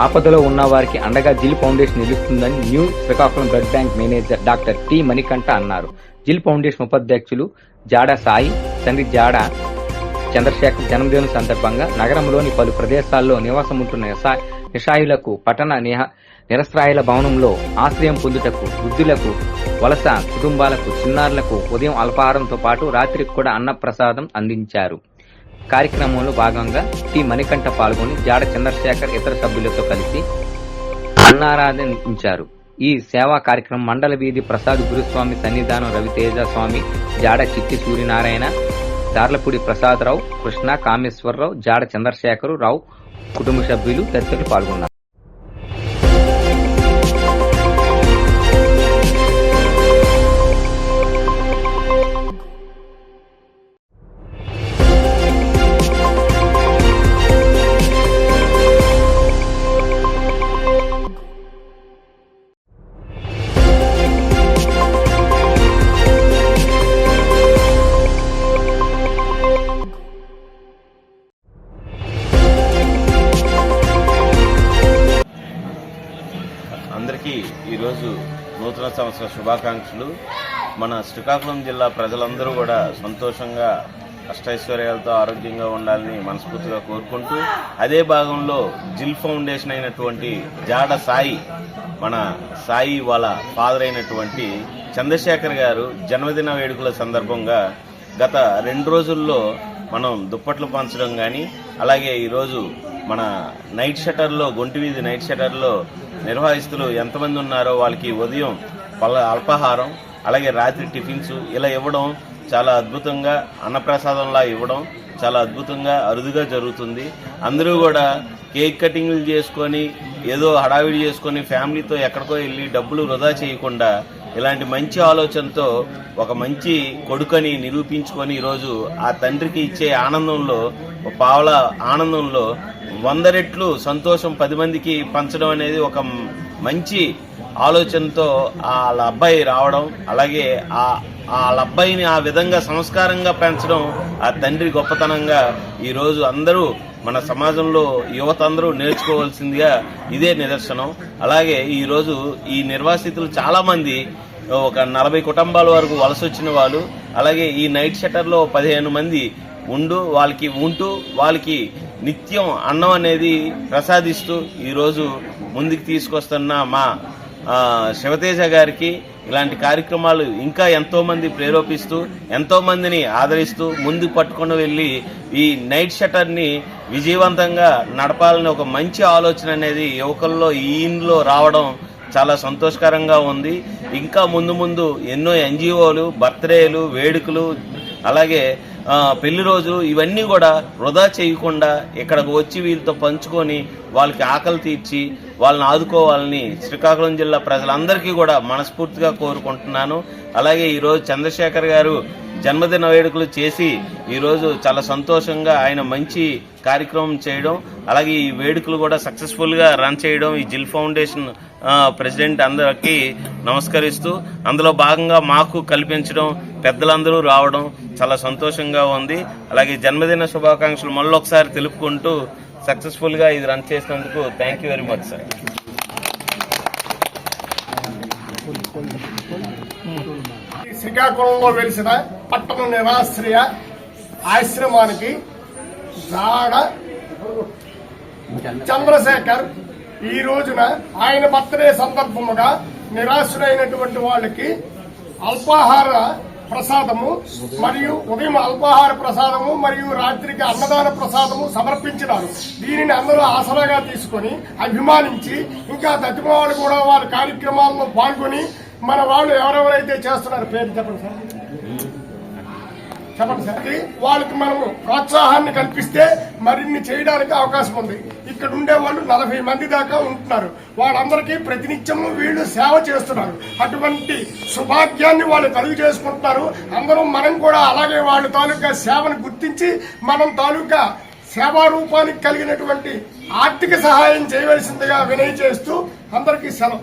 ఆపదలో ఉన్న వారికి అండగా జిల్ ఫౌండేషన్ నిలుస్తుందని new Srikakulam blood bank manager doctor T Manikanta అన్నారు. జిల్ ఫౌండేషన్ ఉపాధ్యక్షులు జాడా సాయి తండ్రి జాడ చంద్రశేఖర్ జన్మదినం సందర్భంగా నగరంలోని పలు ప్రదేశాల్లో నివాసముంటున్న ఉంటున్న నిషాయులకు పట్టణ నిహ- నిరస్త్రాయుల భవనంలో ఆశ్రయం పొందుటకు వృద్ధులకు వలస కుటుంబాలకు చిన్నారులకు ఉదయం అల్పాహారంతో పాటు రాత్రికి కూడా అన్నప్రసాదం అందించారు. కార్యక్రమంలో భాగంగా టి. మణికంఠ పాల్గొని జాడ చంద్రశేఖర్ ఇతర సభ్యులతో కలిసి అన్నారాధించారు. ఈ సేవా కార్యక్రమం మండల వీధి ప్రసాద్ గురుస్వామి సన్నిధానం రవితేజ స్వామి జాడ చిట్టి సూర్యనారాయణ దార్లపూడి ప్రసాదరావు కృష్ణ కామేశ్వరరావు జాడ చంద్రశేఖరరావు కుటుంబ సభ్యులు తదితరులు పాల్గొన్నారు. ఈరోజు నూతన సంవత్సర శుభాకాంక్షలు. మన శ్రీకాకుళం జిల్లా ప్రజలందరూ కూడా సంతోషంగా అష్టైశ్వర్యాలతో ఆరోగ్యంగా ఉండాలని మనస్ఫూర్తిగా కోరుకుంటూ అదే భాగంలో జిల్ ఫౌండేషన్ అయినటువంటి జాడ సాయి మన సాయి వాళ్ళ ఫాదర్ అయినటువంటి చంద్రశేఖర్ గారు జన్మదిన వేడుకల సందర్భంగా గత రెండు రోజుల్లో మనం దుప్పట్లు పంచడం కానీ అలాగే ఈరోజు మన నైట్ షటర్లో గొంటి వీధి నైట్ షటర్లో నిర్వహిస్తులు ఎంతమంది ఉన్నారో వాళ్ళకి ఉదయం పల అల్పాహారం అలాగే రాత్రి టిఫిన్స్ ఇలా ఇవ్వడం చాలా అద్భుతంగా అన్నప్రసాదంలా ఇవ్వడం చాలా అద్భుతంగా అరుదుగా జరుగుతుంది. అందరూ కూడా కేక్ కటింగ్లు చేసుకొని ఏదో హడావిడి చేసుకొని ఫ్యామిలీతో ఎక్కడికో వెళ్ళి డబ్బులు వృధా చేయకుండా ఇలాంటి మంచి ఆలోచనతో ఒక మంచి కొడుకని నిరూపించుకొని ఈరోజు ఆ తండ్రికి ఇచ్చే ఆనందంలో ఒక పావల ఆనందంలో వంద రెట్లు సంతోషం పది మందికి పంచడం అనేది ఒక మంచి ఆలోచనతో వాళ్ళ అబ్బాయి రావడం అలాగే ఆ వాళ్ళ అబ్బాయిని ఆ విధంగా సంస్కారంగా పెంచడం ఆ తండ్రి గొప్పతనంగా ఈరోజు అందరూ మన సమాజంలో యువత అందరూ నేర్చుకోవాల్సిందిగా ఇదే నిదర్శనం. అలాగే ఈరోజు ఈ నిర్వాసితులు చాలా మంది ఒక నలభై కుటుంబాల వరకు వలస వచ్చిన వాళ్ళు అలాగే ఈ నైట్ షట్టర్లో పదిహేను మంది ఉండు వాళ్ళకి ఉంటూ వాళ్ళకి నిత్యం అన్నం అనేది ప్రసాదిస్తూ ఈరోజు ముందుకు తీసుకొస్తున్న మా శివతేజ గారికి ఇలాంటి కార్యక్రమాలు ఇంకా ఎంతోమంది ప్రేరేపిస్తూ ఎంతోమందిని ఆదరిస్తూ ముందుకు పట్టుకొని వెళ్ళి ఈ నైట్ షటర్ని విజయవంతంగా నడపాలని ఒక మంచి ఆలోచన అనేది యువకుల్లో ఈయనలో రావడం చాలా సంతోషకరంగా ఉంది. ఇంకా ముందు ముందు ఎన్నో ఎన్జిఓలు బర్త్డేలు వేడుకలు అలాగే పెళ్ళి రోజు ఇవన్నీ కూడా వృధా చేయకుండా ఇక్కడికి వచ్చి వీళ్ళతో పంచుకొని వాళ్ళకి ఆకలి తీర్చి వాళ్ళని ఆదుకోవాలని శ్రీకాకుళం జిల్లా ప్రజలందరికీ కూడా మనస్ఫూర్తిగా కోరుకుంటున్నాను. అలాగే ఈరోజు చంద్రశేఖర్ గారు జన్మదిన వేడుకలు చేసి ఈరోజు చాలా సంతోషంగా ఆయన మంచి కార్యక్రమం చేయడం అలాగే ఈ వేడుకలు కూడా సక్సెస్ఫుల్గా రన్ చేయడం ఈ జిల్ ఫౌండేషన్ ప్రెసిడెంట్ అందరికీ నమస్కరిస్తూ అందులో భాగంగా మాకు కల్పించడం పెద్దలందరూ రావడం చాలా సంతోషంగా ఉంది. అలాగే జన్మదిన శుభాకాంక్షలు మళ్ళీ ఒకసారి తెలుపుకుంటూ సక్సెస్ఫుల్గా ఇది రన్ చేసినందుకు thank you very much sir శ్రీకాకుళంలో వెలిసిన పట్టణ నిరాశ్రయ ఆశ్రమానికి జాడ చంద్రశేఖర్ ఈ రోజున ఆయన బర్త్డే సందర్భముగా నిరాశ్రైనటువంటి వాళ్ళకి అల్పాహార ప్రసాదము మరియు ఉదయం అల్పాహార ప్రసాదము మరియు రాత్రికి అన్నదాన ప్రసాదము సమర్పించినారు. దీనిని అందరూ ఆసరాగా తీసుకొని అభిమానించి ఇంకా దతిమావాళ్ళు కూడా వారి కార్యక్రమాల్లో పాల్గొని మన వాళ్ళు ఎవరెవరైతే చేస్తున్నారు పేరు చెప్పండి సార్. చెప్పండి సార్. వాళ్ళకి మనము ప్రోత్సాహాన్ని కల్పిస్తే మరిన్ని చేయడానికి అవకాశం ఉంది. ఇక్కడ ఉండే వాళ్ళు నలభై మంది దాకా ఉంటున్నారు. వాళ్ళందరికీ ప్రతినిత్యము వీళ్ళు సేవ చేస్తున్నారు. అటువంటి సుభాగ్యాన్ని వాళ్ళు కలుగు చేసుకుంటున్నారు. అందరూ మనం కూడా అలాగే వాళ్ళ తాలూకా సేవను గుర్తించి మనం తాలూకా సేవారూపానికి కలిగినటువంటి ఆర్థిక సహాయం చేయవలసిందిగా వినయ చేస్తూ అందరికీ సెలవు.